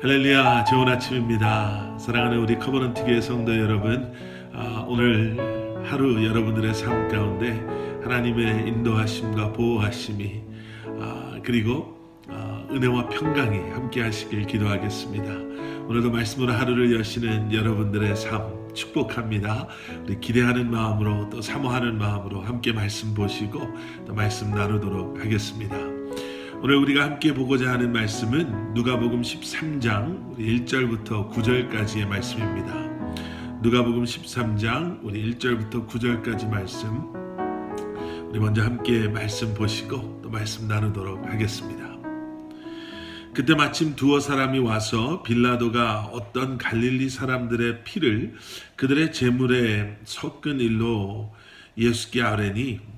할렐루야 좋은 아침입니다. 사랑하는 우리 커버넌트 교회 성도 여러분 아, 오늘 하루 여러분들의 삶 가운데 하나님의 인도하심과 보호하심이 아, 그리고 아, 은혜와 평강이 함께 하시길 기도하겠습니다. 오늘도 말씀으로 하루를 여시는 여러분들의 삶 축복합니다. 우리 기대하는 마음으로 또 사모하는 마음으로 함께 말씀 보시고 또 말씀 나누도록 하겠습니다 오늘 우리가 함께 보고자 하는 말씀은 누가복음 13장 우리 1절부터 9절까지의 말씀입니다. 누가복음 13장 우리 1절부터 9절까지 말씀 우리 먼저 함께 말씀 보시고 또 말씀 나누도록 하겠습니다. 그때 마침 두어 사람이 와서 빌라도가 어떤 갈릴리 사람들의 피를 그들의 제물에 섞은 일로 예수께 아뢰니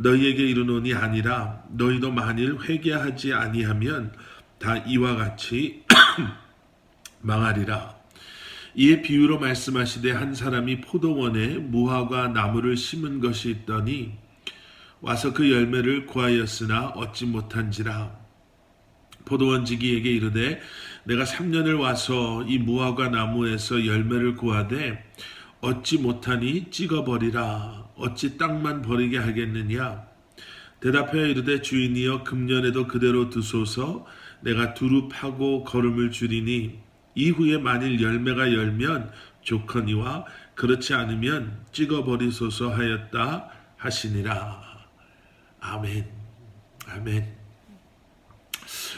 너희에게 이르노니 아니라 너희도 만일 회개하지 아니하면 다 이와 같이 망하리라. 이에 비유로 말씀하시되 한 사람이 포도원에 무화과 나무를 심은 것이 있더니 와서 그 열매를 구하였으나 얻지 못한지라. 포도원지기에게 이르되 내가 3년을 와서 이 무화과 나무에서 열매를 구하되 얻지 못하니 찍어버리라. 어찌 땅만 버리게 하겠느냐? 대답하여 이르되 주인이여 금년에도 그대로 두소서 내가 두루 파고 걸음을 줄이니 이후에 만일 열매가 열면 좋거니와 그렇지 않으면 찍어버리소서 하였다 하시니라. 아멘. 아멘.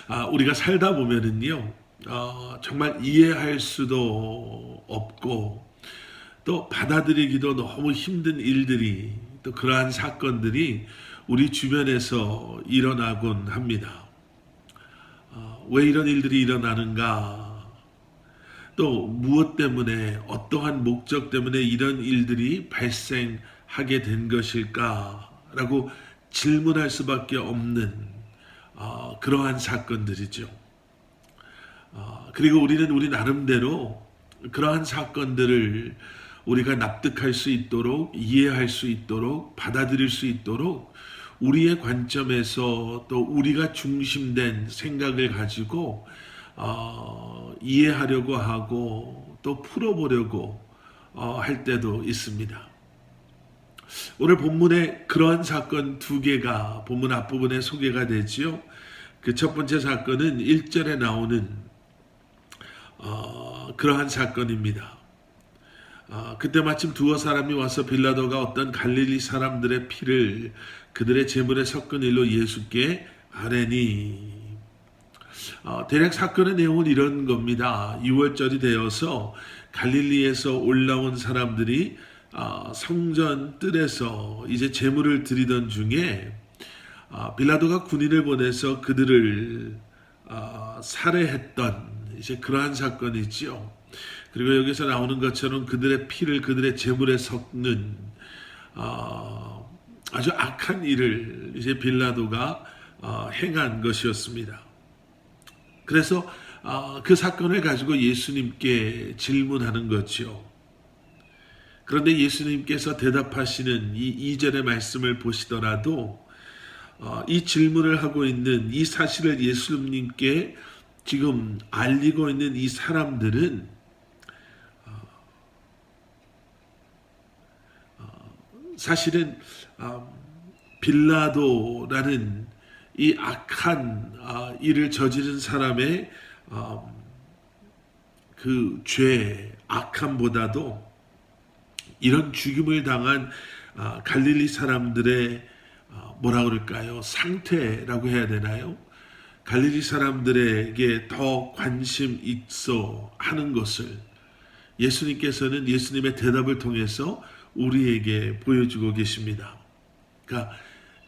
아, 우리가 살다 보면은요, 어, 정말 이해할 수도 없고, 또 받아들이기도 너무 힘든 일들이 또 그러한 사건들이 우리 주변에서 일어나곤 합니다. 어, 왜 이런 일들이 일어나는가? 또 무엇 때문에 어떠한 목적 때문에 이런 일들이 발생하게 된 것일까라고 질문할 수밖에 없는 어, 그러한 사건들이죠. 어, 그리고 우리는 우리 나름대로 그러한 사건들을 우리가 납득할 수 있도록 이해할 수 있도록 받아들일 수 있도록 우리의 관점에서 또 우리가 중심된 생각을 가지고 어, 이해하려고 하고 또 풀어보려고 어, 할 때도 있습니다. 오늘 본문에 그러한 사건 두 개가 본문 앞부분에 소개가 되지요. 그 첫 번째 사건은 1절에 나오는 어, 그러한 사건입니다. 아, 그때 마침 두어 사람이 와서 빌라도가 어떤 갈릴리 사람들의 피를 그들의 제물에 섞은 일로 예수께 아뢰니 어, 대략 사건의 내용은 이런 겁니다. 6월절이 되어서 갈릴리에서 올라온 사람들이 어, 성전 뜰에서 이제 제물을 드리던 중에 어, 빌라도가 군인을 보내서 그들을 어, 살해했던 이제 그러한 사건이지요. 그리고 여기서 나오는 것처럼 그들의 피를 그들의 제물에 섞는 어, 아주 악한 일을 이제 빌라도가 어, 행한 것이었습니다. 그래서 어, 그 사건을 가지고 예수님께 질문하는 거죠. 그런데 예수님께서 대답하시는 이 2절의 말씀을 보시더라도 어, 이 질문을 하고 있는 이 사실을 예수님께 지금 알리고 있는 이 사람들은 사실은 빌라도라는 이 악한 아, 일을 저지른 사람의 그 죄, 악함보다도 이런 죽임을 당한 아, 갈릴리 사람들의 아, 뭐라 그럴까요? 상태라고 해야 되나요? 갈릴리 사람들에게 더 관심 있어 하는 것을 예수님께서는 예수님의 대답을 통해서 우리에게 보여주고 계십니다. 그러니까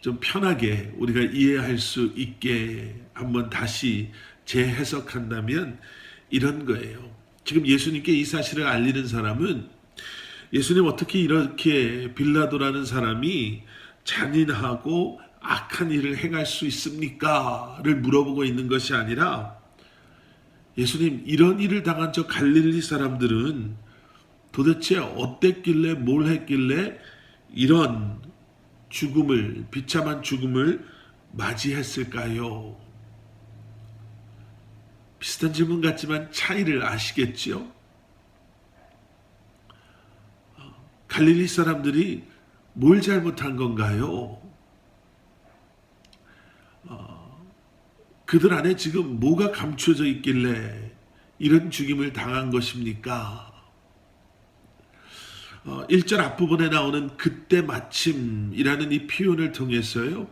좀 편하게 우리가 이해할 수 있게 한번 다시 재해석한다면 이런 거예요. 지금 예수님께 이 사실을 알리는 사람은 예수님 어떻게 이렇게 빌라도라는 사람이 잔인하고 악한 일을 행할 수 있습니까?를 물어보고 있는 것이 아니라 예수님 이런 일을 당한 저 갈릴리 사람들은 도대체 어땠길래 뭘 했길래 이런 죽음을 비참한 죽음을 맞이했을까요? 비슷한 질문 같지만 차이를 아시겠지요? 갈릴리 사람들이 뭘 잘못한 건가요? 어, 그들 안에 지금 뭐가 감춰져 있길래 이런 죽임을 당한 것입니까? 어, 1절 앞부분에 나오는 그때 마침이라는 이 표현을 통해서요.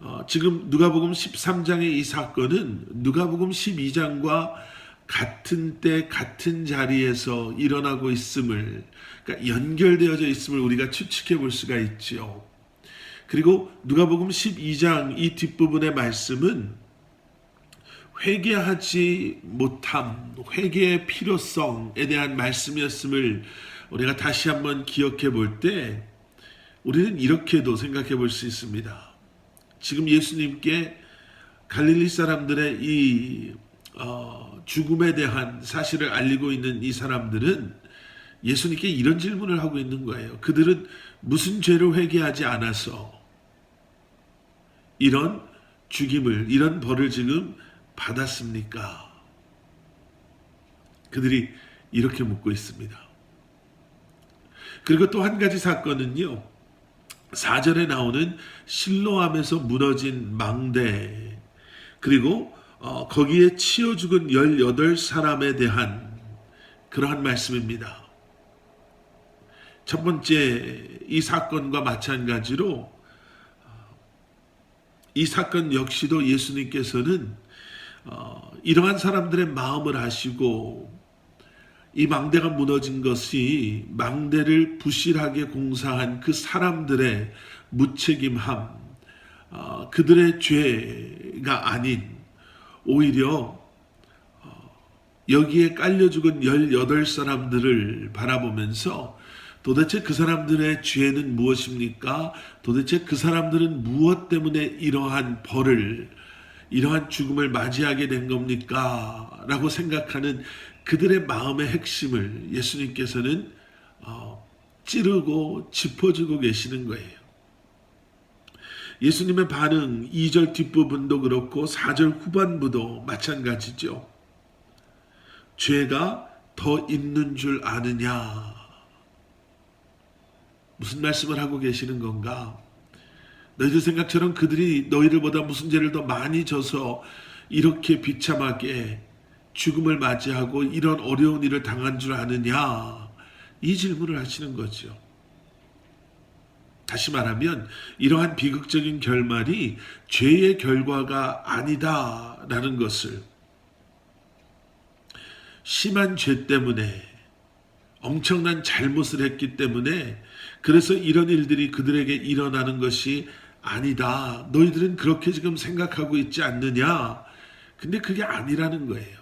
어, 지금 누가복음 13장의 이 사건은 누가복음 12장과 같은 때 같은 자리에서 일어나고 있음을 그러니까 연결되어져 있음을 우리가 추측해 볼 수가 있지요. 그리고 누가복음 12장 이 뒷부분의 말씀은 회개하지 못함, 회개의 필요성에 대한 말씀이었음을 우리가 다시 한번 기억해 볼 때 우리는 이렇게도 생각해 볼 수 있습니다. 지금 예수님께 갈릴리 사람들의 이 어, 죽음에 대한 사실을 알리고 있는 이 사람들은 예수님께 이런 질문을 하고 있는 거예요. 그들은 무슨 죄를 회개하지 않아서 이런 죽임을, 이런 벌을 지금 받았습니까? 그들이 이렇게 묻고 있습니다. 그리고 또 한 가지 사건은요. 4절에 나오는 실로암에서 무너진 망대 그리고 어, 거기에 치여 죽은 18사람에 대한 그러한 말씀입니다. 첫 번째 이 사건과 마찬가지로 이 사건 역시도 예수님께서는 어, 이러한 사람들의 마음을 아시고 이 망대가 무너진 것이 망대를 부실하게 공사한 그 사람들의 무책임함, 어, 그들의 죄가 아닌 오히려 어, 여기에 깔려 죽은 18사람들을 바라보면서 도대체 그 사람들의 죄는 무엇입니까? 도대체 그 사람들은 무엇 때문에 이러한 벌을, 이러한 죽음을 맞이하게 된 겁니까? 라고 생각하는 그들의 마음의 핵심을 예수님께서는 어, 찌르고 짚어주고 계시는 거예요. 예수님의 반응 2절 뒷부분도 그렇고 4절 후반부도 마찬가지죠. 죄가 더 있는 줄 아느냐. 무슨 말씀을 하고 계시는 건가? 너희들 생각처럼 그들이 너희들보다 무슨 죄를 더 많이 져서 이렇게 비참하게 죽음을 맞이하고 이런 어려운 일을 당한 줄 아느냐? 이 질문을 하시는 거죠. 다시 말하면 이러한 비극적인 결말이 죄의 결과가 아니다라는 것을 심한 죄 때문에 엄청난 잘못을 했기 때문에 그래서 이런 일들이 그들에게 일어나는 것이 아니다. 너희들은 그렇게 지금 생각하고 있지 않느냐? 근데 그게 아니라는 거예요.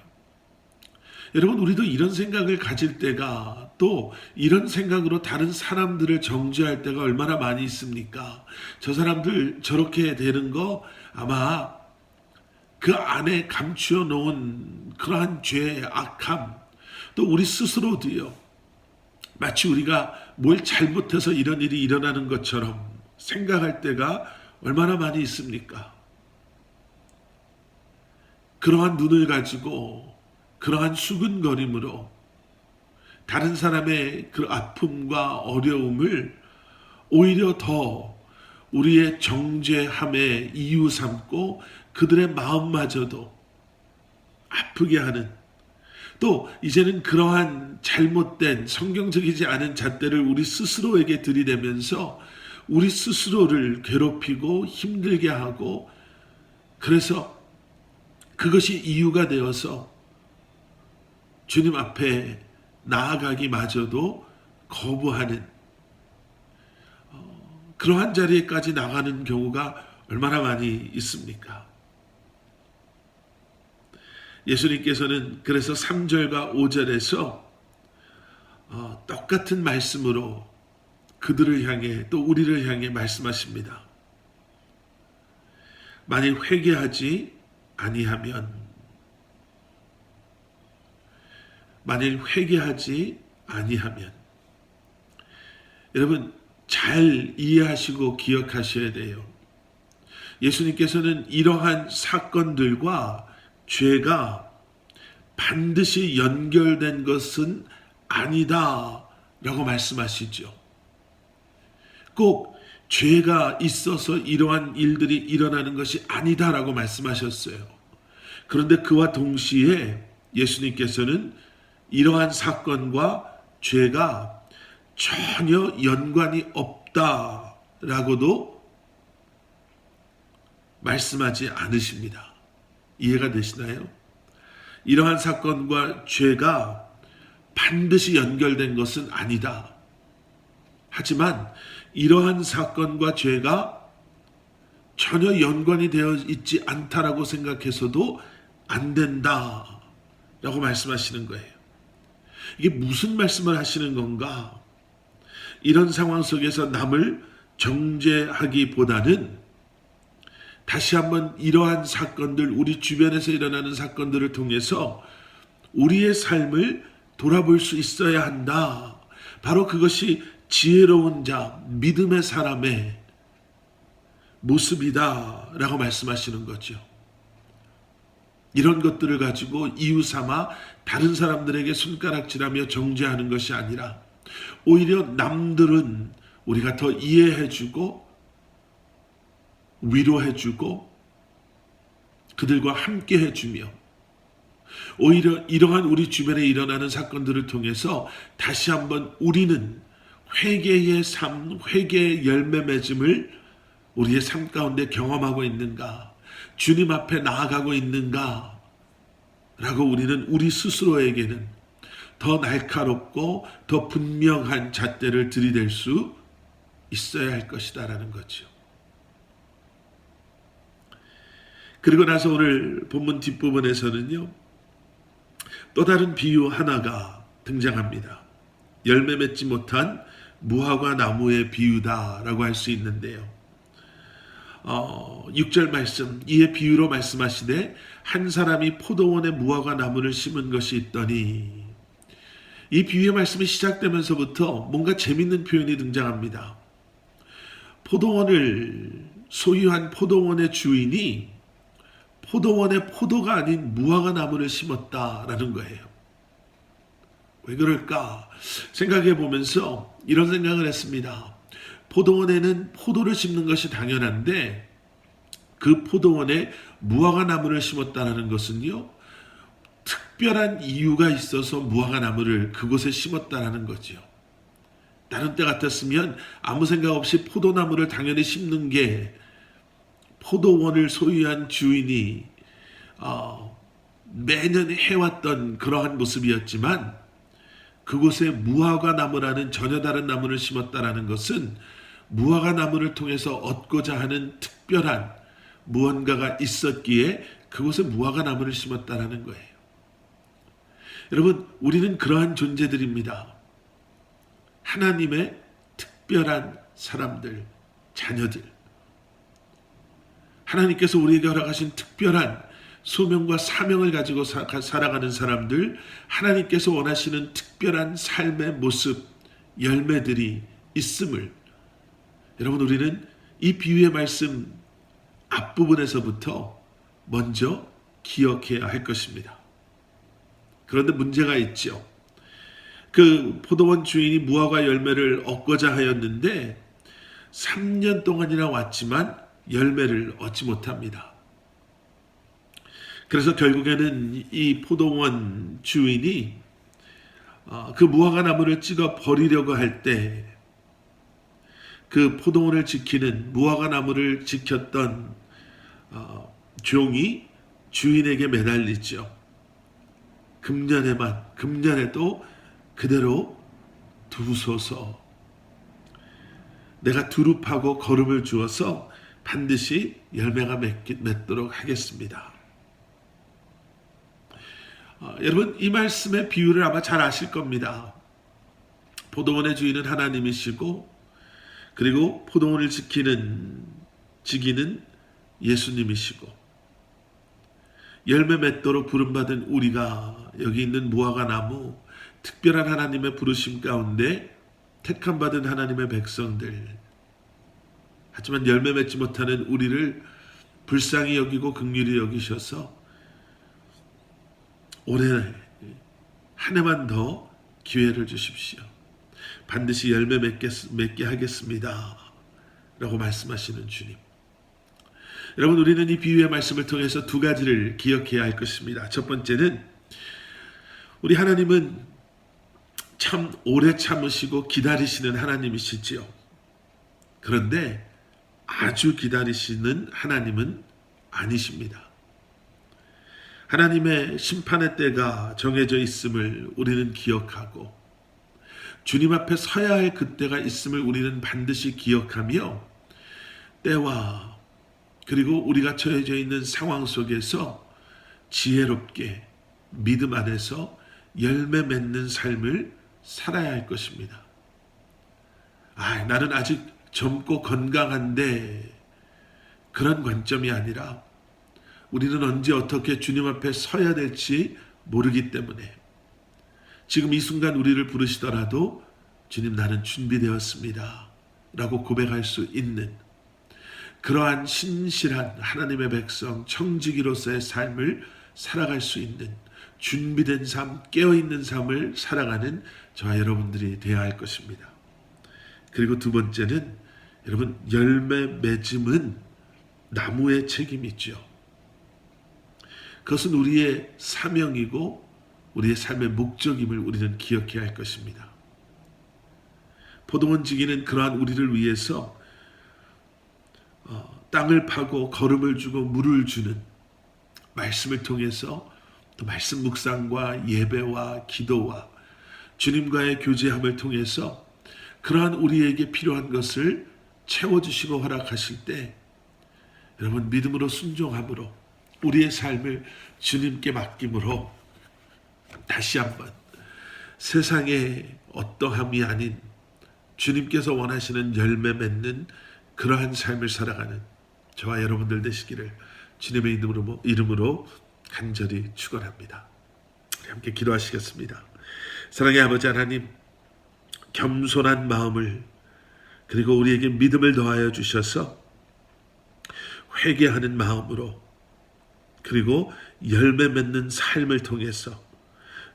여러분, 우리도 이런 생각을 가질 때가 또 이런 생각으로 다른 사람들을 정죄할 때가 얼마나 많이 있습니까? 저 사람들 저렇게 되는 거 아마 그 안에 감추어 놓은 그러한 죄의 악함, 또 우리 스스로도요, 마치 우리가 뭘 잘못해서 이런 일이 일어나는 것처럼 생각할 때가 얼마나 많이 있습니까? 그러한 눈을 가지고 그러한 수근거림으로 다른 사람의 그 아픔과 어려움을 오히려 더 우리의 정죄함의 이유 삼고 그들의 마음마저도 아프게 하는 또 이제는 그러한 잘못된 성경적이지 않은 잣대를 우리 스스로에게 들이대면서 우리 스스로를 괴롭히고 힘들게 하고 그래서 그것이 이유가 되어서 주님 앞에 나아가기마저도 거부하는 어, 그러한 자리에까지 나가는 경우가 얼마나 많이 있습니까? 예수님께서는 그래서 3절과 5절에서 어, 똑같은 말씀으로 그들을 향해 또 우리를 향해 말씀하십니다. 만일 회개하지 아니하면 만일 회개하지 아니하면 여러분 잘 이해하시고 기억하셔야 돼요. 예수님께서는 이러한 사건들과 죄가 반드시 연결된 것은 아니다 라고 말씀하시죠. 꼭 죄가 있어서 이러한 일들이 일어나는 것이 아니다 라고 말씀하셨어요. 그런데 그와 동시에 예수님께서는 이러한 사건과 죄가 전혀 연관이 없다라고도 말씀하지 않으십니다. 이해가 되시나요? 이러한 사건과 죄가 반드시 연결된 것은 아니다. 하지만 이러한 사건과 죄가 전혀 연관이 되어 있지 않다라고 생각해서도 안 된다. 라고 말씀하시는 거예요. 이게 무슨 말씀을 하시는 건가? 이런 상황 속에서 남을 정죄하기보다는 다시 한번 이러한 사건들, 우리 주변에서 일어나는 사건들을 통해서 우리의 삶을 돌아볼 수 있어야 한다. 바로 그것이 지혜로운 자, 믿음의 사람의 모습이다. 라고 말씀하시는 거죠. 이런 것들을 가지고 이유 삼아 다른 사람들에게 손가락질하며 정죄하는 것이 아니라 오히려 남들은 우리가 더 이해해주고 위로해주고 그들과 함께 해주며 오히려 이러한 우리 주변에 일어나는 사건들을 통해서 다시 한번 우리는 회개의 삶, 회개의 열매 맺음을 우리의 삶 가운데 경험하고 있는가? 주님 앞에 나아가고 있는가? 라고 우리는 우리 스스로에게는 더 날카롭고 더 분명한 잣대를 들이댈 수 있어야 할 것이다라는 거죠. 그리고 나서 오늘 본문 뒷부분에서는요, 또 다른 비유 하나가 등장합니다. 열매 맺지 못한 무화과 나무의 비유다라고 할 수 있는데요. 어, 6절 말씀, 이에 비유로 말씀하시되, 한 사람이 포도원에 무화과 나무를 심은 것이 있더니, 이 비유의 말씀이 시작되면서부터 뭔가 재밌는 표현이 등장합니다. 포도원을 소유한 포도원의 주인이 포도원에 포도가 아닌 무화과 나무를 심었다라는 거예요. 왜 그럴까 생각해 보면서 이런 생각을 했습니다. 포도원에는 포도를 심는 것이 당연한데 그 포도원에 무화과 나무를 심었다라는 것은요 특별한 이유가 있어서 무화과 나무를 그곳에 심었다라는 거죠. 다른 때 같았으면 아무 생각 없이 포도나무를 당연히 심는 게 포도원을 소유한 주인이 어, 매년 해왔던 그러한 모습이었지만 그곳에 무화과 나무라는 전혀 다른 나무를 심었다라는 것은 무화과 나무를 통해서 얻고자 하는 특별한 무언가가 있었기에 그곳에 무화과 나무를 심었다라는 거예요. 여러분, 우리는 그러한 존재들입니다. 하나님의 특별한 사람들, 자녀들. 하나님께서 우리에게 허락하신 특별한 소명과 사명을 가지고 사, 살아가는 사람들, 하나님께서 원하시는 특별한 삶의 모습, 열매들이 있음을 여러분 우리는 이 비유의 말씀 앞부분에서부터 먼저 기억해야 할 것입니다. 그런데 문제가 있죠. 그 포도원 주인이 무화과 열매를 얻고자 하였는데 3년 동안이나 왔지만 열매를 얻지 못합니다. 그래서 결국에는 이 포도원 주인이 어, 그 무화과 나무를 찍어 버리려고 할 때 그 포도원을 지키는 무화과 나무를 지켰던 어, 종이 주인에게 매달리죠. 금년에만 금년에도 그대로 두소서. 내가 두릅하고 거름을 주어서 반드시 열매가 맺, 맺도록 하겠습니다. 어, 여러분 이 말씀의 비유를 아마 잘 아실 겁니다. 포도원의 주인은 하나님이시고 그리고 포도원을 지키는 지기는 예수님이시고 열매 맺도록 부름받은 우리가 여기 있는 무화과 나무 특별한 하나님의 부르심 가운데 택함 받은 하나님의 백성들 하지만 열매 맺지 못하는 우리를 불쌍히 여기고 극률히 여기셔서 올해 한 해만 더 기회를 주십시오. 반드시 열매 맺게, 맺게 하겠습니다. 라고 말씀하시는 주님. 여러분, 우리는 이 비유의 말씀을 통해서 두 가지를 기억해야 할 것입니다. 첫 번째는 우리 하나님은 참 오래 참으시고 기다리시는 하나님이시지요. 그런데 아주 기다리시는 하나님은 아니십니다. 하나님의 심판의 때가 정해져 있음을 우리는 기억하고 주님 앞에 서야 할 그때가 있음을 우리는 반드시 기억하며 때와 그리고 우리가 처해져 있는 상황 속에서 지혜롭게 믿음 안에서 열매 맺는 삶을 살아야 할 것입니다. 아, 나는 아직 젊고 건강한데 그런 관점이 아니라 우리는 언제 어떻게 주님 앞에 서야 될지 모르기 때문에 지금 이 순간 우리를 부르시더라도 주님 나는 준비되었습니다. 라고 고백할 수 있는 그러한 신실한 하나님의 백성 청지기로서의 삶을 살아갈 수 있는 준비된 삶, 깨어있는 삶을 살아가는 저와 여러분들이 되어야 할 것입니다. 그리고 두 번째는 여러분 열매 맺음은 나무의 책임이죠. 그것은 우리의 사명이고 우리의 삶의 목적임을 우리는 기억해야 할 것입니다. 포도원 지기는 그러한 우리를 위해서 어, 땅을 파고 걸음을 주고 물을 주는 말씀을 통해서 또 말씀 묵상과 예배와 기도와 주님과의 교제함을 통해서 그러한 우리에게 필요한 것을 채워주시고 허락하실 때 여러분 믿음으로 순종함으로 우리의 삶을 주님께 맡김으로 다시 한번 세상의 어떠함이 아닌 주님께서 원하시는 열매 맺는 그러한 삶을 살아가는 저와 여러분들 되시기를 주님의 이름으로, 이름으로 간절히 축원합니다. 함께 기도하시겠습니다. 사랑의 아버지 하나님, 겸손한 마음을 그리고 우리에게 믿음을 더하여 주셔서 회개하는 마음으로 그리고 열매 맺는 삶을 통해서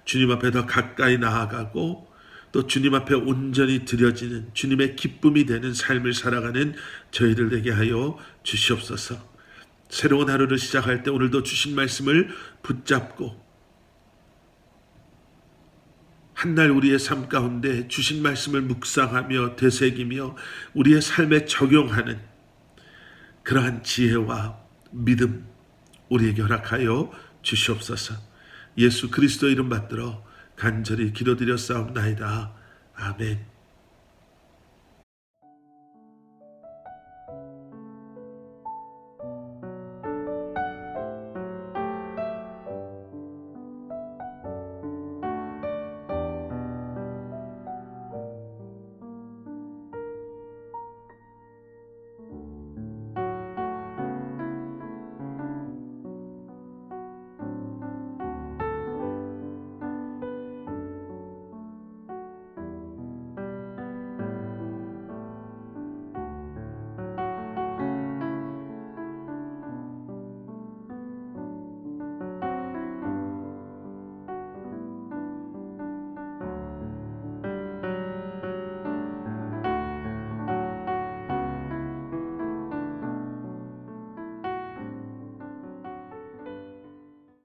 주님 앞에 더 가까이 나아가고 또 주님 앞에 온전히 드려지는 주님의 기쁨이 되는 삶을 살아가는 저희들 되게 하여 주시옵소서. 새로운 하루를 시작할 때 오늘도 주신 말씀을 붙잡고 한날 우리의 삶 가운데 주신 말씀을 묵상하며 되새기며 우리의 삶에 적용하는 그러한 지혜와 믿음 우리에게 허락하여 주시옵소서. 예수 그리스도 이름 받들어 간절히 기도드렸사옵나이다. 아멘.